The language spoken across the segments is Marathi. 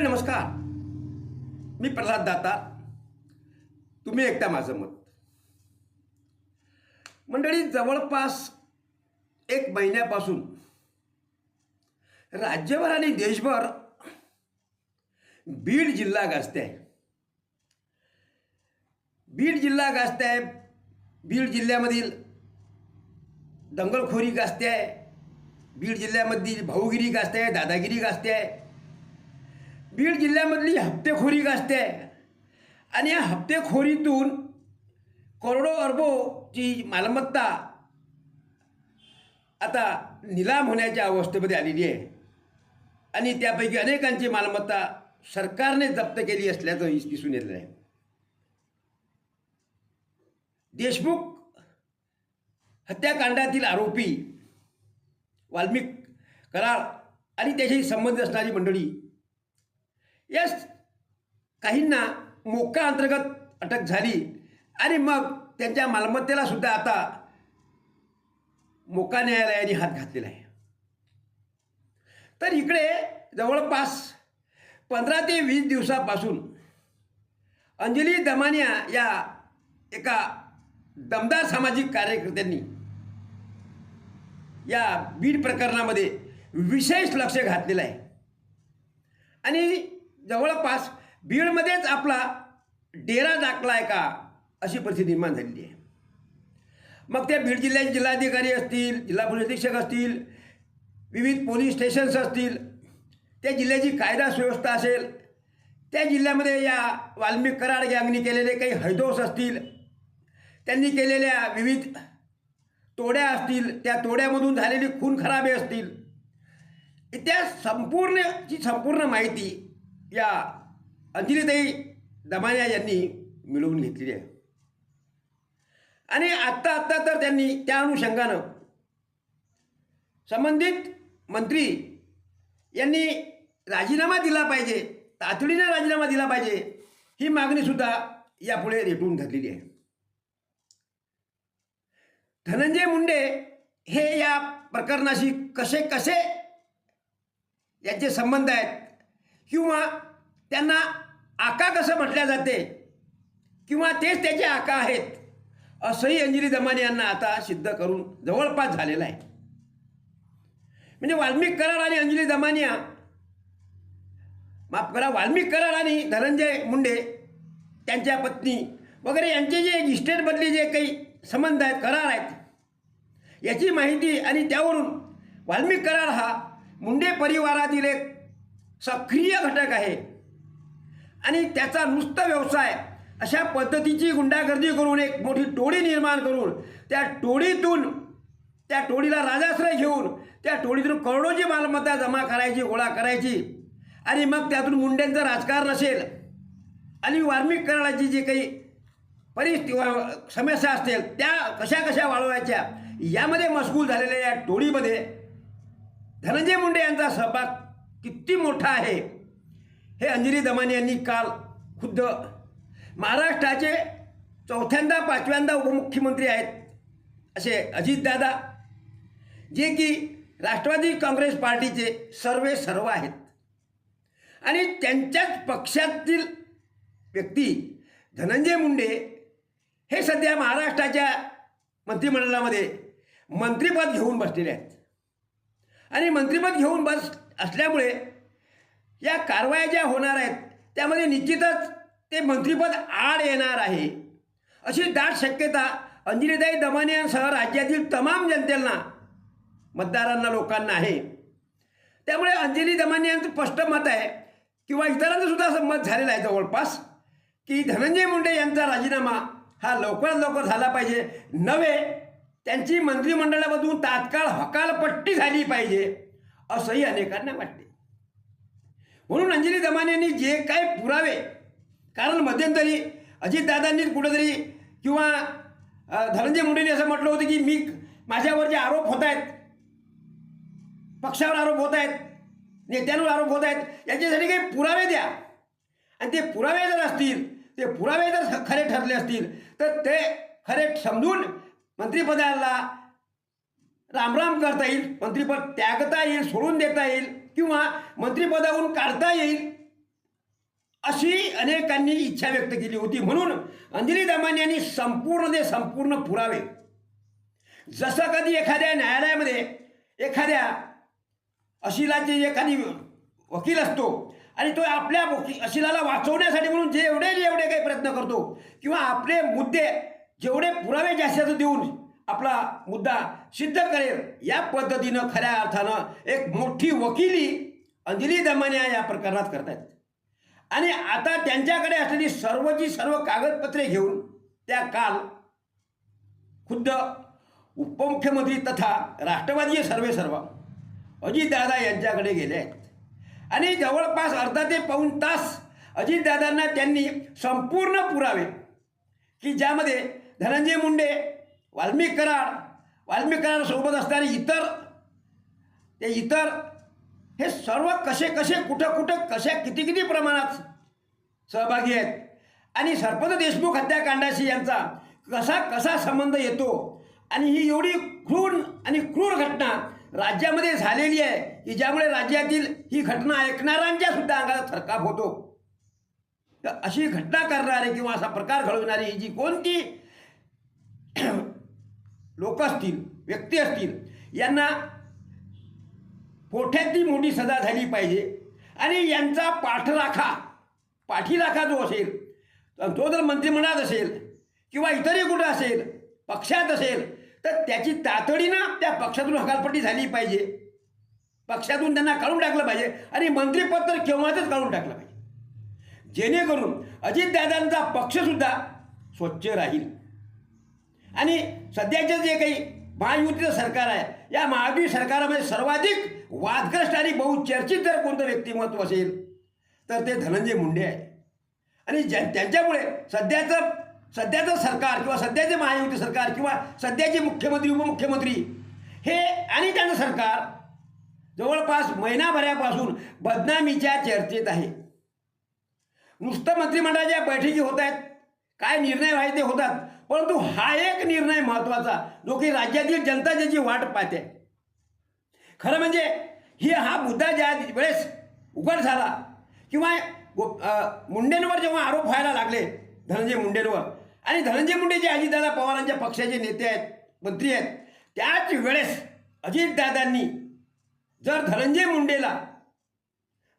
मंडळी नमस्कार. मी प्रल्हाद दाता. तुम्ही एकटा माझं मत. मंडळी जवळपास एक महिन्यापासून राज्यभर आणि देशभर बीड जिल्हा गाजते आहे बीड जिल्हा गाजते आहे बीड जिल्ह्यामधील दंगलखोरी गाजते आहे बीड जिल्ह्यामधील भाऊगिरी गाजते आहे दादागिरी गाजते आहे बीड जिल्ह्यामधली हप्तेखोरी गाजते. आहे आणि या हप्तेखोरीतून करोडो अरबोची मालमत्ता आता निलाम होण्याच्या अवस्थेमध्ये आलेली आहे. आणि त्यापैकी अनेकांची मालमत्ता सरकारने जप्त केली असल्याचं दिसून येत आहे. देशमुख हत्याकांडातील आरोपी वाल्मिक कराळ आणि त्याच्याशी संबंधित असणारी मंडळी याच काहींना मोका अंतर्गत अटक झाली. आणि मग त्यांच्या मालमत्तेला सुद्धा आता मोका न्यायालयाने हात घातलेला आहे. तर इकडे जवळपास पंधरा ते वीस दिवसापासून अंजली दमानिया या एका दमदार सामाजिक कार्यकर्त्यांनी या बीड प्रकरणामध्ये विशेष लक्ष घातलेलं आहे. आणि जवळपास बीडमध्येच आपला डेरा दाखला आहे का अशी परिस्थिती निर्माण झालेली आहे. मग त्या बीड जिल्ह्याचे जिल्हाधिकारी असतील जिल्हा पोलीस अधीक्षक असतील विविध पोलीस स्टेशन्स असतील त्या जिल्ह्याची कायदा सुव्यवस्था असेल त्या जिल्ह्यामध्ये या वाल्मिक कराड गँगनी केलेले काही हैदोस असतील त्यांनी केलेल्या विविध तोड्या असतील त्या तोड्यामधून झालेली खून खराबे असतील त्या संपूर्णची संपूर्ण माहिती या अंजलीताई दमानिया यांनी मिळवून घेतलेली आहे. आणि आत्ता आत्ता तर त्यांनी त्या अनुषंगानं संबंधित मंत्री यांनी राजीनामा दिला पाहिजे तातडीने राजीनामा दिला पाहिजे ही मागणीसुद्धा यापुढे रेटून धरलेली आहे. धनंजय मुंडे हे या प्रकरणाशी कसे कसे यांचे संबंध आहेत किंवा त्यांना आका कसं म्हटल्या जाते? किंवा तेच त्याचे आका आहेत. असंही अंजली दमाने यांना आता सिद्ध करून जवळपास झालेलं आहे. म्हणजे वाल्मिक कराड आणि अंजली दमानिया माफ करा वाल्मिक करार आणि धनंजय मुंडे त्यांच्या पत्नी वगैरे यांचे जे इस्टेटमधले जे काही संबंध आहेत करार आहेत याची माहिती आणि त्यावरून वाल्मिक करार हा मुंडे परिवारातील एक सक्रिय घटक आहे. आणि त्याचा नुसता व्यवसाय. अशा पद्धतीची गुंडागर्दी करून एक मोठी टोळी निर्माण करून त्या टोळीतून त्या टोळीला राजाश्रय घेऊन त्या टोळीतून करोडोची मालमत्ता जमा करायची गोळा करायची. आणि मग त्यातून मुंड्यांचं राजकारण असेल. आणि वाल्मिक करण्याची जी काही परिस्थिती समस्या असतील त्या कशा कशा वाढवायच्या यामध्ये मशगूल झालेल्या या टोळीमध्ये धनंजय मुंडे यांचा सहभाग किती मोठा आहे? हे अंजली दमानी यांनी काल खुद्द महाराष्ट्राचे चौथ्यांदा पाचव्यांदा उपमुख्यमंत्री आहेत असे अजितदादा जे की राष्ट्रवादी काँग्रेस पार्टीचे सर्वे सर्व आहेत. आणि त्यांच्याच पक्षातील व्यक्ती धनंजय मुंडे हे सध्या महाराष्ट्राच्या मंत्रिमंडळामध्ये मंत्रिपद घेऊन बसलेले आहेत. आणि मंत्रिपद घेऊन बस असल्यामुळे या कारवाया ज्या होणार आहेत त्यामध्ये निश्चितच ते मंत्रिपद आड येणार आहे. अशी दाट शक्यता अंजलीताई दमानियांसह राज्यातील तमाम जनतेला मतदारांना लोकांना आहे. त्यामुळे अंजली दमाने यांचं स्पष्ट मत आहे किंवा इतरांचं सुद्धा असं मत झालेलं आहे जवळपास की धनंजय मुंडे यांचा राजीनामा हा लवकरात लवकर झाला पाहिजे. नव्हे त्यांची मंत्रिमंडळामधून तात्काळ हकालपट्टी झाली पाहिजे असंही अनेकांना वाटते. म्हणून अंजली दमाने यांनी जे काय पुरावे कारण मध्यंतरी अजितदादांनीच कुठंतरी किंवा धनंजय मुंडेंनी असं म्हटलं होतं की मी माझ्यावर जे आरोप होत आहेत पक्षावर आरोप होत आहेत नेत्यांवर आरोप होत आहेत याच्यासाठी काही पुरावे द्या. आणि ते पुरावे जर असतील ते पुरावे जर खरे ठरले असतील तर ते खरे समजून मंत्रिपदाला रामराम करता येईल मंत्रिपद त्यागता येईल सोडून देता येईल. किंवा मंत्रिपदावरून काढता येईल अशी अनेकांनी इच्छा व्यक्त केली होती. म्हणून अंजली दमानी यांनी संपूर्ण ते संपूर्ण पुरावे. जसं कधी एखाद्या न्यायालयामध्ये एखाद्या अशिलाचे एखादी वकील असतो आणि तो आपल्या अशिलाला वाचवण्यासाठी म्हणून जे एवढे एवढे काही प्रयत्न करतो किंवा आपले मुद्दे जेवढे पुरावे जास्त देऊन आपला मुद्दा सिद्ध करेल. या पद्धतीनं खऱ्या अर्थानं एक मोठी वकिली अंजली दमानिया या प्रकरणात करतायत. आणि आता त्यांच्याकडे असलेली सर्वची सर्व कागदपत्रे घेऊन त्या काल खुद्द उपमुख्यमंत्री तथा राष्ट्रवादी सर्वे सर्व अजितदादा यांच्याकडे गेले आहेत. आणि जवळपास अर्धा ते पाऊण तास अजितदादांना त्यांनी संपूर्ण पुरावे की ज्यामध्ये धनंजय मुंडे वाल्मिक कराड वाल्मिक कराडसोबत असणारे इतर ते इतर हे सर्व कसे कसे कुठं कुठं कशा किती किती प्रमाणात सहभागी आहेत? आणि सरपंच देशमुख हत्याकांडाशी यांचा कसा कसा संबंध येतो? आणि ही एवढी क्रूर आणि क्रूर घटना राज्यामध्ये झालेली आहे की ज्यामुळे राज्यातील ही घटना ऐकणाऱ्यांच्या सुद्धा अंगाला थरकाप होतो. तर अशी घटना करणारे किंवा असा प्रकार घडवणारी ही जी कोणती लोक असतील व्यक्ती असतील यांना पोठ्यातली मोठी सजा झाली पाहिजे. आणि यांचा पाठराखा पाठीराखा जो असेल तो जर मंत्रिमंडळात असेल किंवा इतरही कुठं असेल पक्षात असेल तर त्याची तातडीनं त्या पक्षातून हकालपट्टी झाली पाहिजे. पक्षातून त्यांना काढून टाकलं पाहिजे. आणि मंत्रिपद तर केव्हाच काढून टाकलं पाहिजे. जेणेकरून अजितदादांचा पक्षसुद्धा स्वच्छ राहील. आणि सध्याचं जे काही महायुतीचं सरकार आहे या महायुती सरकारामध्ये सर्वाधिक वादग्रस्त आणि बहुचर्चित जर कोणतं व्यक्तिमत्व असेल तर ते धनंजय मुंडे आहे. आणि ज्या त्यांच्यामुळे सध्याचं सध्याचं सरकार किंवा सध्याचे महायुती सरकार किंवा सध्याचे मुख्यमंत्री उपमुख्यमंत्री हे आणि त्यांचं सरकार जवळपास महिनाभरापासून बदनामीच्या चर्चेत आहे. नुसतं मंत्रिमंडळाच्या बैठकी होत आहेत काय निर्णय व्हायचे ते होतात परंतु हा एक निर्णय महत्त्वाचा जो की राज्यातील जनता ज्याची वाट पाहते. खरं म्हणजे ही हा मुद्दा ज्या वेळेस उघड झाला किंवा मुंडेंवर जेव्हा आरोप व्हायला लागले धनंजय मुंडेंवर आणि धनंजय मुंडे जे अजितदादा पवारांच्या पक्षाचे नेते आहेत मंत्री आहेत त्याच वेळेस अजितदादांनी जर धनंजय मुंडेला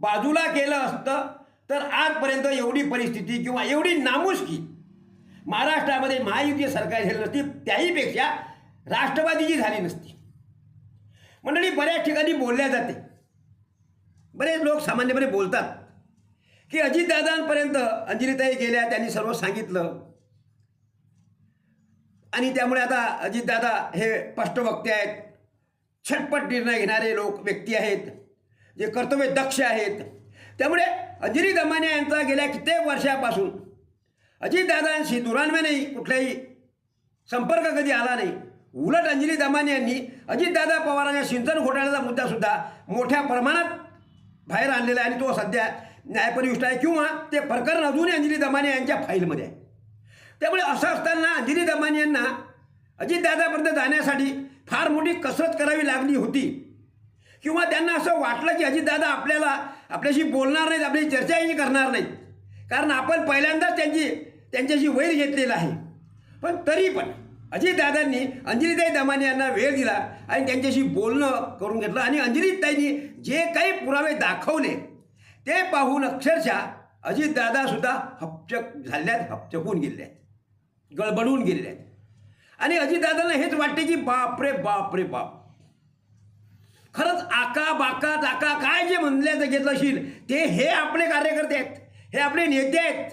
बाजूला केलं असतं तर आजपर्यंत एवढी परिस्थिती किंवा एवढी नामुष्की महाराष्ट्रामध्ये महायुती सरकार झाली नसती त्याहीपेक्षा राष्ट्रवादीची झाली नसती. मंडळी बऱ्याच ठिकाणी बोलल्या जाते. बरेच लोक सामान्यपणे बोलतात की अजितदादांपर्यंत अंजलीताई गेल्या त्यांनी सर्व सांगितलं. आणि त्यामुळे आता अजितदादा हे स्पष्टवक्ते आहेत. छटपट निर्णय घेणारे लोक व्यक्ती आहेत. जे कर्तव्य दक्ष आहेत. त्यामुळे अंजली दमाने यांचा गेल्या कित्येक वर्षापासून अजितदादांशी दुरान्म्यानेही कुठलाही संपर्क कधी आला नाही. उलट अंजली दमाने यांनी अजितदादा पवारांच्या सिंचन घोटाळ्याचा मुद्दासुद्धा मोठ्या प्रमाणात बाहेर आणलेला आहे आणि तो सध्या न्यायपरिविष्ट आहे किंवा ते प्रकरण अजूनही अंजली दमाने यांच्या फाईलमध्ये आहे. त्यामुळे असं असताना अंजली दमानी यांना अजितदादापर्यंत जाण्यासाठी फार मोठी कसरत करावी लागली होती. किंवा त्यांना असं वाटलं की अजितदादा आपल्याला आपल्याशी बोलणार नाहीत आपली चर्चाही करणार नाहीत. कारण आपण पहिल्यांदाच त्यांची त्यांच्याशी वैर घेतलेला आहे. पण तरी पण अजितदादांनी अंजलीताई दमाने यांना वेळ दिला आणि त्यांच्याशी बोलणं करून घेतलं आणि अंजलीताईंनी जे काही पुरावे दाखवले ते पाहून अक्षरशः अजितदादासुद्धा हपचक झाल्यात हपचकून गेले आहेत गडबडून गेलेले आहेत आणि अजितदादांना हेच वाटते की बापरे बापरे बाप. खरंच आका बाका टाका काय जे म्हणल्याचं घेतलं असेल ते हे आपले कार्यकर्ते आहेत हे आपले नेते आहेत.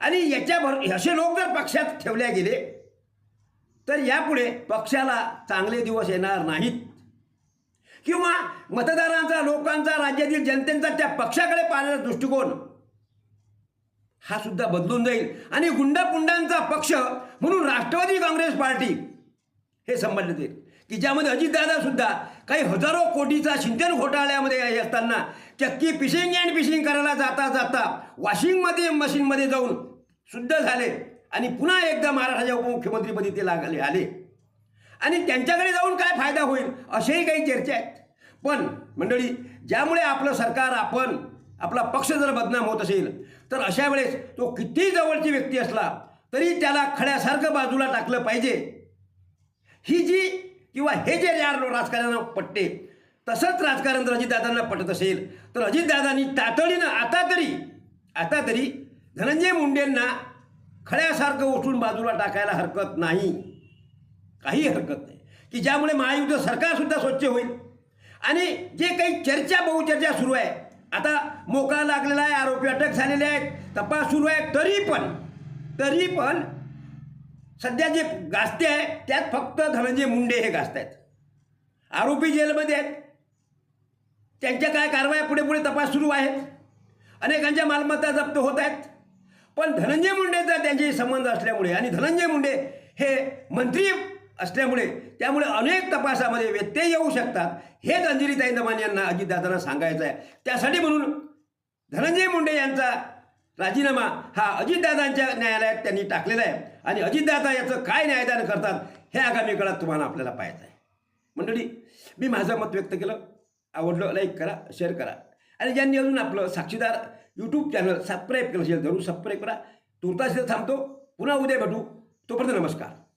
आणि याच्याभर असे लोक जर पक्षात ठेवले गेले तर यापुढे पक्षाला चांगले दिवस येणार नाहीत. किंवा मतदारांचा लोकांचा राज्यातील जनतेचा त्या पक्षाकडे पाहण्याचा दृष्टिकोन हा सुद्धा बदलून जाईल. आणि गुंडापुंडांचा पक्ष म्हणून राष्ट्रवादी काँग्रेस पार्टी हे संबंधित येईल की ज्यामध्ये अजितदादा सुद्धा काही हजारो कोटीचा सिंचन घोटाळ्यामध्ये असताना चक्की पिशिंग अँड पिशिंग करायला जाता जाता वॉशिंगमध्ये मशीनमध्ये जाऊन शुद्ध झाले. आणि पुन्हा एकदा महाराष्ट्राच्या उपमुख्यमंत्रीपदी ते लागले आले. आणि त्यांच्याकडे जाऊन काय फायदा होईल? असेही काही चर्चा आहेत. पण मंडळी ज्यामुळे आपलं सरकार आपण आपला पक्ष जर बदनाम होत असेल तर अशा वेळेस तो कितीही जवळची व्यक्ती असला तरी त्याला खड्यासारखं बाजूला टाकलं पाहिजे. ही जी किंवा हे जे यार राजकारणाला पटते तसंच राजकारण जर अजितदादांना पटत असेल तर अजितदादांनी तातडीनं आता तरी आता तरी धनंजय मुंडेंना खड्यासारखं उठून बाजूला टाकायला हरकत नाही. काही हरकत नाही. की ज्यामुळे महायुद्ध सरकारसुद्धा स्वच्छ होईल. आणि जे काही चर्चा बहुचर्चा सुरू आहे आता मोका लागलेला आहे आरोपी अटक झालेले आहेत तपास सुरू आहे तरी पण तरी पण सध्या जे गाजते आहे त्यात फक्त धनंजय मुंडे हे गाजत आहेत. आरोपी जेलमध्ये आहेत. त्यांच्या काय कारवाया पुढे पुढे तपास सुरू आहेत. अनेकांच्या मालमत्ता जप्त होत आहेत. पण धनंजय मुंडेचा त्यांचे संबंध असल्यामुळे आणि धनंजय मुंडे हे मंत्री असल्यामुळे त्यामुळे अनेक तपासामध्ये व्यत्यय येऊ शकतात हेच अंजलीताई दमान यांना अजितदादांना सांगायचं आहे. त्यासाठी म्हणून धनंजय मुंडे यांचा राजीनामा हा अजितदादांच्या न्यायालयात त्यांनी टाकलेला आहे. आणि अजितदादा याचं काय न्यायदान करतात हे आगामी काळात तुम्हाला आपल्याला पाहायचं आहे. मंडळी मी माझं मत व्यक्त केलं. आवडलं लाईक करा शेअर करा. आणि ज्यांनी अजून आपलं साक्षीदार यूट्यूब चॅनल सबस्क्राईब केलं असेल जरूर सबस्क्राईब करा. तुर्तास थांबतो. पुन्हा उद्या भेटू. तोपर्यंत नमस्कार.